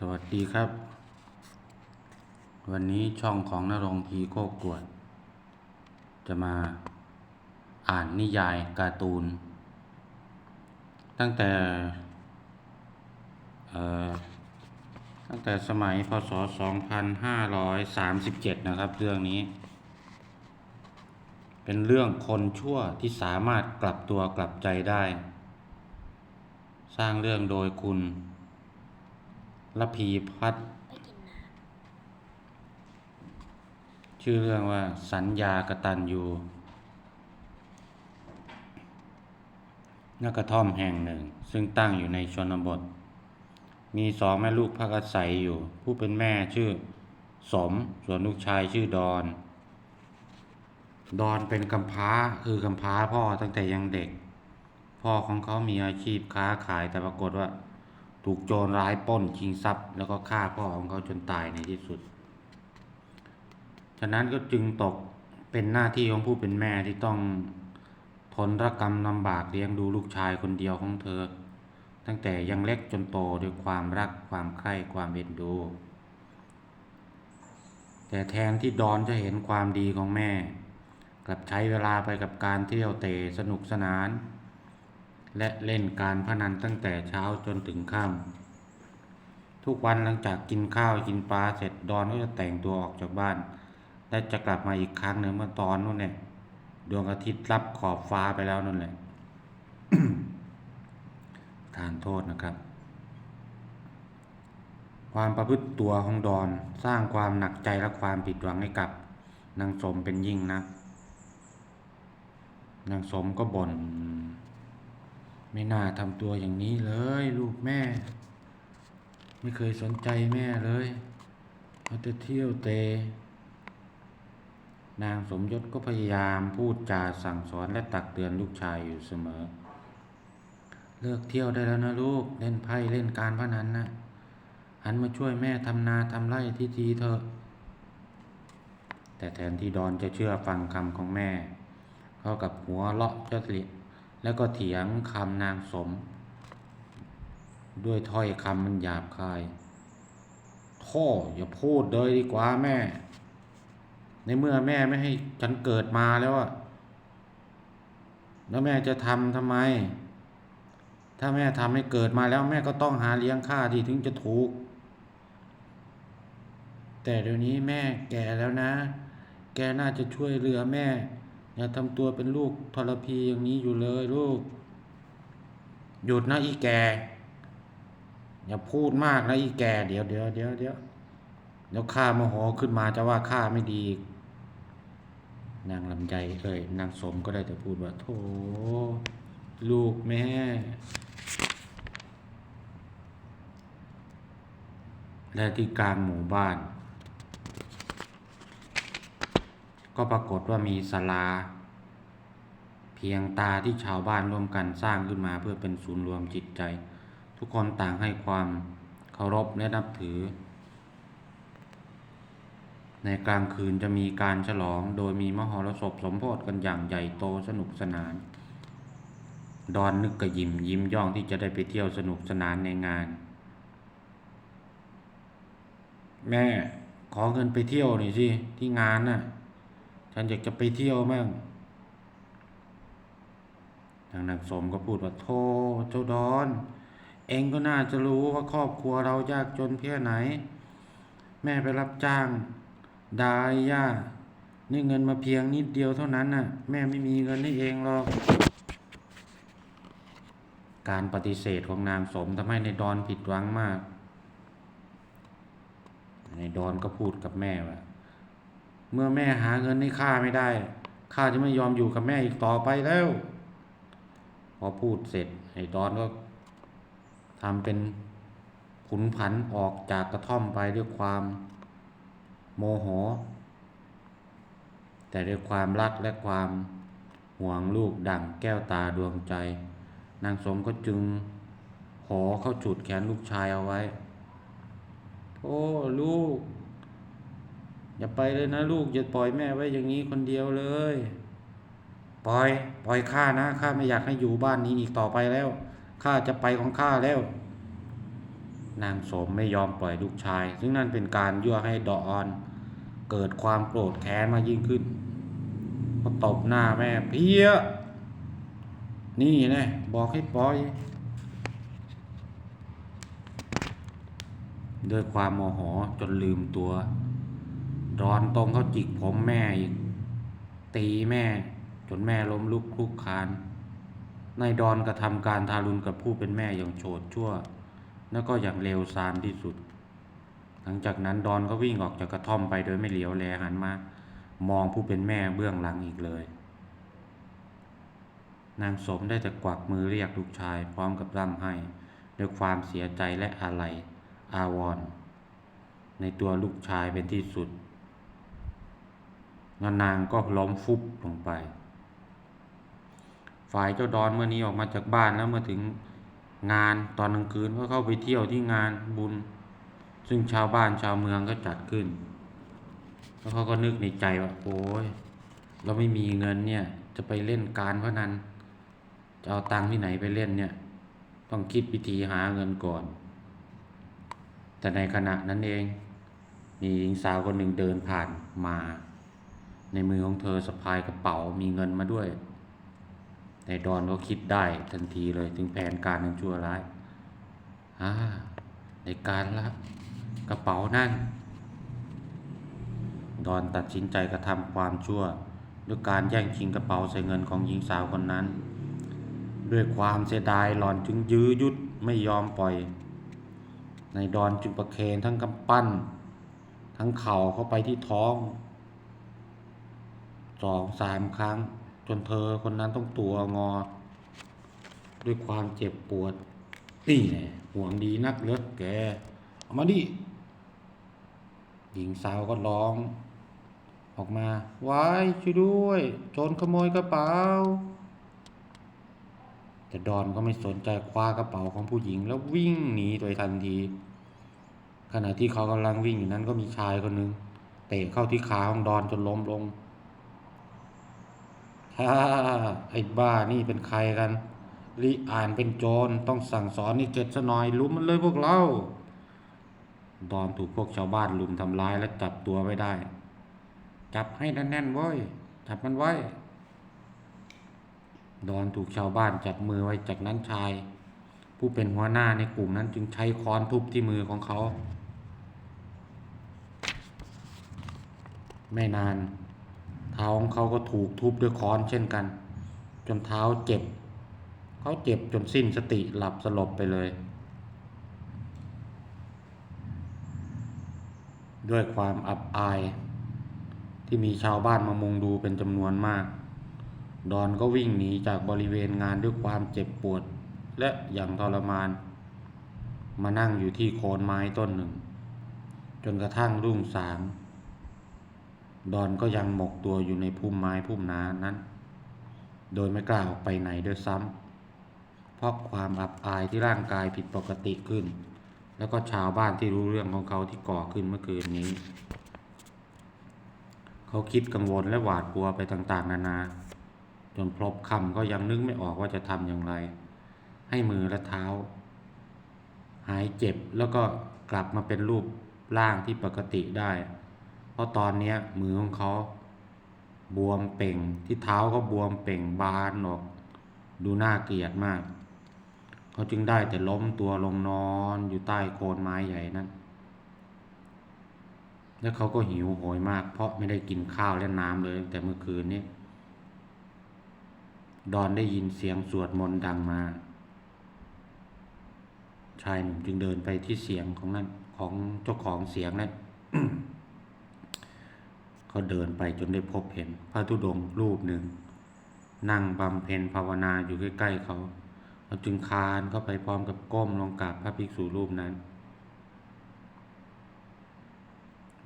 สวัสดีครับ วันนี้ช่องของนรงพีโคกวด จะมาอ่านนิยายการ์ตูน ตั้งแต่ตั้งแต่สมัยพศ 2537 นะครับ เรื่องนี้ เป็นเรื่องคนชั่วที่สามารถกลับตัวกลับใจได้ สร้างเรื่องโดยคุณ ระพีพัฒน์ไปกินน้ชื่อเรื่องว่าสัญญากตันยูณกระท่อมแห่งหนึ่ง ซึ่งตั้งอยู่ในชนบท มีสองแม่ลูกพักอาศัยอยู่ ผู้เป็นแม่ชื่อสม ส่วนลูกชายชื่อดอน ดอนเป็นกำพร้าคือกำพร้าพ่อตั้งแต่ยังเด็ก พ่อของเขามีอาชีพค้าขายแต่ปรากฏว่า ถูกโจรร้ายปล้นชิงทรัพย์ แล้วก็ฆ่าพ่อของเขาจนตายในที่สุด ฉะนั้นก็จึงตกเป็นหน้าที่ของผู้เป็นแม่ที่ต้องทนรกรรมลำบากเลี้ยงดูลูกชายคนเดียวของเธอ ตั้งแต่ยังเล็กจนโตด้วยความรักความใคร่ความเอ็นดู แต่แทนที่ดอนจะเห็นความดีของแม่ กลับใช้เวลาไปกับการเที่ยวเตะสนุกสนาน และเล่นการพนันตั้งแต่เช้าจนถึงค่ำทุกวันหลังจากกินข้าวกินปลาเสร็จดอนก็จะแต่งตัวออกจากบ้าน และจะกลับมาอีกครั้งหนึ่งเมื่อตอนนู้นเนี่ยดวงอาทิตย์รับขอบฟ้าไปแล้วนั่นแหละทานโทษนะครับ ความประพฤติตัวของดอนสร้างความหนักใจและความผิดหวังให้กับนางสมเป็นยิ่งนะนางสมก็บ่น ไม่น่าทำตัวอย่างนี้เลย ลูกแม่ ไม่เคยสนใจแม่เลยเอาแต่เที่ยวเตะนางสมยศก็พยายามพูดจาสั่งสอนและตักเตือนลูกชายอยู่เสมอ เลิกเที่ยวได้แล้วนะลูก เล่นไพ่เล่นการพนันนะหันมาช่วยแม่ทำนาทำไร่ที่ทีเถอะแต่แทนที่ดอนจะเชื่อฟังคำของแม่ เขากับหัวเลาะเจ้าลิ แล้วก็เถียงคำนางสม ด้วยถ้อยคำมันหยาบคายท่ออย่าพูดเลยดีกว่าแม่ ในเมื่อแม่ไม่ให้ฉันเกิดมาแล้วอะแล้วแม่จะทำทำไม ถ้าแม่ทำให้เกิดมาแล้วแม่ก็ต้องหาเลี้ยงข้าที่ถึงจะถูก แต่เดี๋ยวนี้แม่แก่แล้วนะ แกน่าจะช่วยเหลือแม่ อย่าทำตัวเป็นลูกทรพีอย่างนี้อยู่เลยลูก หยุดนะอีแก อย่าพูดมากนะอีแก เดี๋ยวเดี๋ยวเดี๋ยวเดี๋ยวเดี๋ยวข้าโมโหขึ้นมาจะว่าข้าไม่ดี นางลำใจเอ่ยนางสมก็ได้แต่พูดว่า โธ่ลูกแม่และที่กลางหมู่บ้าน ก็ปรากฏว่ามีศาลา เพียงตาที่ชาวบ้านร่วมกันสร้างขึ้นมาเพื่อเป็นศูนย์รวมจิตใจ ทุกคนต่างให้ความเคารพและนับถือ ในกลางคืนจะมีการฉลองโดยมีมหรสพสมโพธิกันอย่างใหญ่โตสนุกสนาน ดอนนึกกระยิมยิ้มย่องที่จะได้ไปเที่ยวสนุกสนานในงาน แม่ขอเงินไปเที่ยวหน่อยสิที่งานน่ะ ฉันอยากจะไปเที่ยวมั่งทางนางสมก็พูดว่าโธ่เจ้าดอน เองก็น่าจะรู้ว่าครอบครัวเรายากจนเพียไหน แม่ไปรับจ้างดายย่านี่เงินมาเพียงนิดเดียวเท่านั้นน่ะ แม่ไม่มีเงินให้เองหรอก การปฏิเสธของนางสมทำให้ในดอนผิดหวังมาก ในดอนก็พูดกับแม่ว่า เมื่อแม่หาเงินให้ข้าไม่ได้ข้าจะไม่ยอมอยู่กับแม่อีกต่อไปแล้ว พอพูดเสร็จไอ้ดอนก็ทำเป็นขุนผันออกจากกระท่อมไปด้วยความโมโห แต่ด้วยความรักและความห่วงลูกดั่งแก้วตาดวงใจ นางสมก็จึงหอเข้าจุดแขนลูกชายเอาไว้ โอ้ ลูก อย่าไปเลยนะลูกอย่าปล่อยแม่ไว้อย่างนี้คนเดียวเลย ปล่อย ปล่อยข้านะข้าไม่อยากให้อยู่บ้านนี้อีกต่อไปแล้วข้าจะไปของข้าแล้ว นางสมไม่ยอมปล่อยลูกชาย ซึ่งนั่นเป็นการยั่วให้ดออน เกิดความโกรธแค้นมายิ่งขึ้นก็ตบหน้าแม่เพี้ย นี่นะบอกให้ปล่อยด้วยความโมโหจนลืมตัว ดอนตรงเขาจิกผมแม่อีก ตีแม่ จนแม่ล้มลุกคลุกคานนายดอนกระทำการทารุณกับผู้เป็นแม่อย่างโฉดชั่ว แล้วก็อย่างเลวทรามที่สุด หลังจากนั้นดอนก็วิ่งออกจากกระท่อมไปโดยไม่เหลียวแลหันมามองผู้เป็นแม่เบื้องหลังอีกเลย นางสมได้แต่กวักมือเรียกลูกชายพร้อมกับร่ำไห้ด้วยความเสียใจและอาลัยอาวรณ์ในตัวลูกชายเป็นที่สุด แล้วนางก็ล้มฟุบลงไป ฝ่ายเจ้าดอนเมื่อนี้ออกมาจากบ้านแล้วเมื่อถึงงานตอนกลางคืนก็เข้าไปเที่ยวที่งานบุญ ซึ่งชาวบ้านชาวเมืองก็จัดขึ้น แล้วเขาก็นึกในใจว่าโอ้ยเราไม่มีเงินเนี่ยจะไปเล่นการพนันจะเอาตังค์ที่ไหนไปเล่นเนี่ย ต้องคิดวิธีหาเงินก่อน แต่ในขณะนั้นเอง มีหญิงสาวคนหนึ่งเดินผ่านมา ในมือของเธอสะพายกระเป๋ามีเงินมาด้วยในดอนก็คิดได้ทันทีเลยถึงแผนการนั้นชั่วร้ายอ่าในการละกระเป๋านั่น ดอนตัดสินใจกระทำความชั่ว ด้วยการแย่งชิงกระเป๋าใส่เงินของหญิงสาวคนนั้น ด้วยความเสียดายหลอนจึงยื้อยุดไม่ยอมปล่อย ในดอนจึงประเคนทั้งกำปั้น ทั้งเข่าเข้าไปที่ท้อง สองสามครั้ง จนเธอคนนั้นต้องตัวงอ ด้วยความเจ็บปวด นี่แน่ห่วงดีนักเลือแกเอามาดิ หญิงสาวก็ร้อง ออกมาว้ายช่วยด้วย โจรขโมยกระเป๋า แต่ดอนก็ไม่สนใจคว้ากระเป๋าของผู้หญิงแล้ววิ่งหนีโดยทันที ขณะที่เขากำลังวิ่งอยู่นั้นก็มีชายคนหนึ่งเตะเข้าที่ขาของดอนจนล้มลง ฮ่าไอ้บ้านี่เป็นใครกันลิอ่านเป็นโจรต้องสั่งสอนนี่เจ็ดซะหน่อยลุมมันเลยพวกเรา ดอนถูกพวกชาวบ้านลุมทำร้ายและจับตัวไว้ได้ จับให้แน่นๆเว้ยจับมันไว้ ดอนถูกชาวบ้านจับมือไว้จากนั้นชาย ผู้เป็นหัวหน้าในกลุ่มนั้นจึงใช้ค้อนทุบที่มือของเขา ไม่นาน เท้าของเขาก็ถูกทุบด้วยค้อนเช่นกัน จนเท้าเจ็บ เขาเจ็บจนสิ้นสติหลับสลบไปเลย ด้วยความอับอาย ที่มีชาวบ้านมามุงดูเป็นจำนวนมาก ดอนก็วิ่งหนีจากบริเวณงานด้วยความเจ็บปวด และอย่างทรมาน มานั่งอยู่ที่โคนไม้ต้นหนึ่ง จนกระทั่งรุ่งสาง ดอนก็ยังหมกตัวอยู่ในพุ่มไม้พุ่มนานั้น โดยไม่กล้าออกไปไหนด้วยซ้ำเพราะความอับอายที่ร่างกายผิดปกติขึ้น แล้วก็ชาวบ้านที่รู้เรื่องของเขาที่ก่อขึ้นเมื่อคืนนี้ เขาคิดกังวลและหวาดกลัวไปต่างๆ นานา จนพลบคำก็ยังนึกไม่ออกว่าจะทำอย่างไร ให้มือและเท้า หายเจ็บแล้วก็กลับมาเป็นรูปร่างที่ปกติได้ เพราะตอนนี้มือของเขาบวมเป่ง ที่เท้าก็บวมเป่งบานออก ดูน่าเกลียดมาก เขาจึงได้แต่ล้มตัวลงนอนอยู่ใต้โคนไม้ใหญ่นั้น แล้วเขาก็หิวโหยมาก เพราะไม่ได้กินข้าวและน้ำเลยตั้งแต่เมื่อคืนนี้ดอนได้ยินเสียงสวดมนต์ดังมา ชายหนุ่มจึงเดินไปที่เสียงของนั้นของเจ้าของเสียงนั้น เขาเดินไปจนได้พบเห็นพระธุดงค์รูปหนึ่ง นั่งบำเพ็ญภาวนาอยู่ใกล้ๆเขาเขาจึงคานเข้าไปพร้อมกับก้มลงกราบพระภิกษุรูปนั้น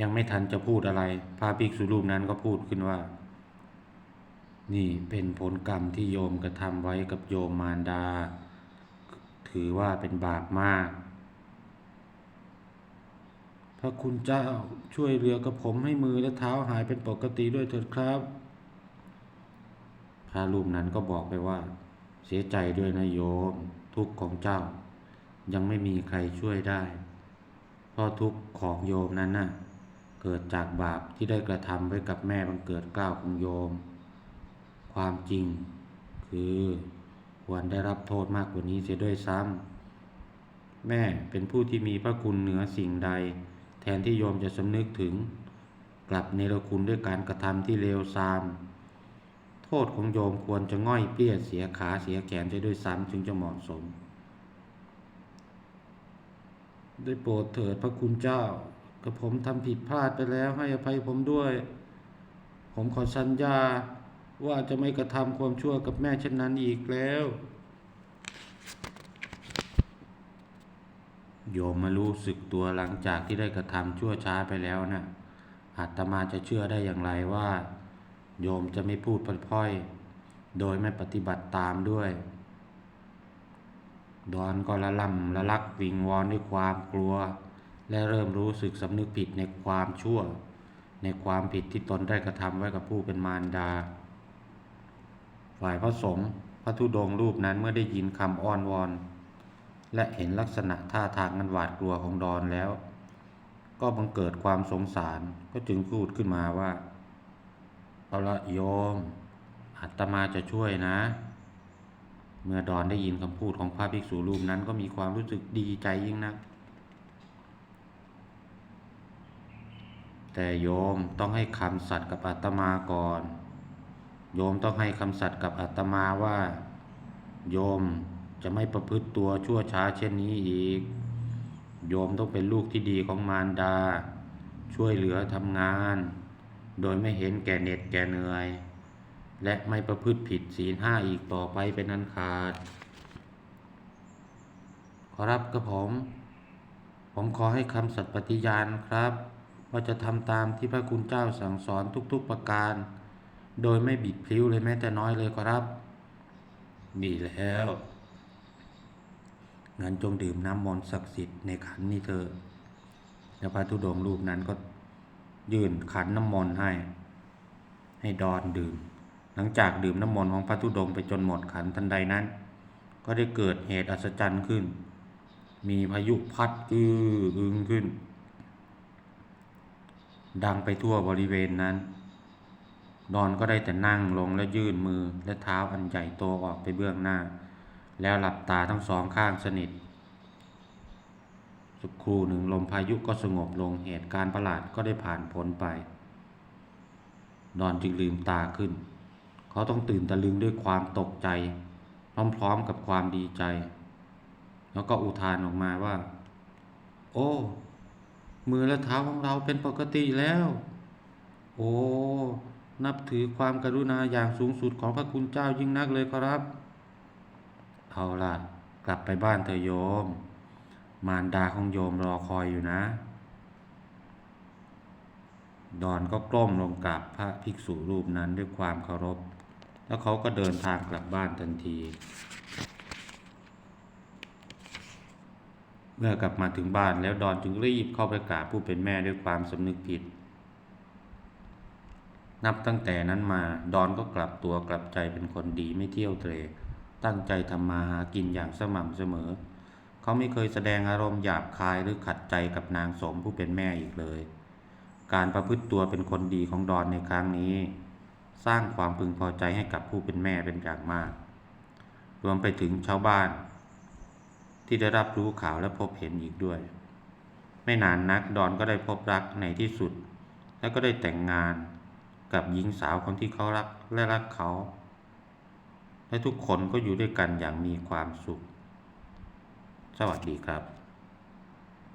ยังไม่ทันจะพูดอะไร พระภิกษุรูปนั้นก็พูดขึ้นว่า นี่เป็นผลกรรมที่โยมกระทำไว้กับโยมมารดา ถือว่าเป็นบาปมาก พระคุณเจ้าช่วยเหลือกับผมให้มือและเท้าหายเป็นปกติด้วยเถิดครับพระรูปนั้นก็บอกไปว่า เสียใจด้วยนะโยม ทุกข์ของเจ้า ยังไม่มีใครช่วยได้ เพราะทุกข์ของโยมนั้นน่ะเกิดจากบาปที่ได้กระทำไว้กับแม่บังเกิดเกล้าวของโยม ความจริง คือควรได้รับโทษมากกว่านี้เสียด้วยซ้ำแม่เป็นผู้ที่มีพระคุณเหนือสิ่งใด แทนที่โยมจะสำนึกถึงกลับเนรคุณด้วยการกระทำที่เลวทราม โทษของโยมควรจะง่อยเปี้ยเสียขาเสียแขนเสียด้วยซ้ำจึงจะเหมาะสมได้โปรดเถิดพระคุณเจ้ากระผมทำผิดพลาดไปแล้วให้อภัยผมด้วย ผมขอสัญญาว่าจะไม่กระทำความชั่วกับแม่เช่นนั้นอีกแล้ว โยมมารู้สึกตัวหลังจากที่ได้กระทำชั่วช้าไปแล้วนะ่ะอาตมาจะเชื่อได้อย่างไรว่า โยมจะไม่พูดพล่อยๆ โดยไม่ปฏิบัติตามด้วย ดอนก็ละล่ำละลักวิงวอนด้วยความกลัว และเริ่มรู้สึกสำนึกผิดในความชั่ว ในความผิดที่ตนได้กระทำไว้กับผู้เป็นมารดา ฝ่ายพระสงฆ์พระธุดงรูปนั้นเมื่อได้ยินคำอ้อนวอน และเห็นลักษณะท่าทางมันหวาดกลัวของดอนแล้ว ก็บังเกิดความสงสารก็จึงพูดขึ้นมาว่าเอาละโยมอาตมาจะช่วยนะ เมื่อดอนได้ยินคำพูดของพระภิกษุรูปนั้นก็มีความรู้สึกดีใจยิ่งนัก แต่โยมต้องให้คำสัตย์กับอาตมาก่อน โยมต้องให้คำสัตย์กับอาตมาว่า โยม จะไม่ประพฤติตัวชั่วช้าเช่นนี้อีก โยมต้องเป็นลูกที่ดีของมารดา ช่วยเหลือทำงาน โดยไม่เห็นแก่เหน็ดแก่เหนื่อย และไม่ประพฤติผิดศีลห้าอีกต่อไปเป็นอันขาด ขอรับกระผม ผมขอให้คำสัตย์ปฏิญาณครับ ว่าจะทำตามที่พระคุณเจ้าสั่งสอนทุกๆประการ โดยไม่บิดพลิ้วเลยแม้แต่น้อยเลยขอรับดีแล้ว งั้นจงดื่มน้ำมนต์ศักดิ์สิทธิ์ในขันนี้เถอะแล้วพระธุดงรูปนั้นก็ยื่นขันน้ำมนต์ให้ ให้ดอนดื่ม หลังจากดื่มน้ำมนต์ของพระธุดงไปจนหมดขันทันใดนั้น ก็ได้เกิดเหตุอัศจรรย์ขึ้น มีพายุพัดอื้ออึงขึ้น ดังไปทั่วบริเวณนั้นดอนก็ได้แต่นั่งลงและยื่นมือและเท้าอันใหญ่โตออกไปเบื้องหน้า แล้วหลับตาทั้งสองข้างสนิท สักครู่หนึ่งลมพายุก็สงบลงเหตุการณ์ประหลาดก็ได้ผ่านพ้นไป ดอนจึงลืมตาขึ้น เขาต้องตื่นตะลึงด้วยความตกใจ พร้อมๆกับความดีใจ แล้วก็อุทานออกมาว่า โอ้ มือและเท้าของเราเป็นปกติแล้ว โอ้ นับถือความกรุณาอย่างสูงสุดของพระคุณเจ้ายิ่งนักเลยครับ เอาล่ะ กลับไปบ้านเถอโยม มารดาของโยมรอคอยอยู่นะ ดอนก็กล้มลงกราบพระภิกษุรูปนั้นด้วยความเคารพ แล้วเขาก็เดินทางกลับบ้านทันที เมื่อกลับมาถึงบ้านแล้วดอนจึงรีบเข้าไปกราบผู้เป็นแม่ด้วยความสำนึกผิดนับตั้งแต่นั้นมา ดอนก็กลับตัวกลับใจเป็นคนดีไม่เที่ยวเตร ตั้งใจทำมาหากินอย่างสม่ำเสมอ เขาไม่เคยแสดงอารมณ์หยาบคายหรือขัดใจกับนางสมผู้เป็นแม่อีกเลย การประพฤติตัวเป็นคนดีของดอนในครั้งนี้ สร้างความพึงพอใจให้กับผู้เป็นแม่เป็นอย่างมาก รวมไปถึงชาวบ้าน ที่ได้รับรู้ข่าวและพบเห็นอีกด้วย ไม่นานนักดอนก็ได้พบรักในที่สุด และก็ได้แต่งงานกับหญิงสาวคนที่เขารักและรักเขา และทุกคนก็อยู่ด้วยกันอย่างมีความสุข สวัสดีครับ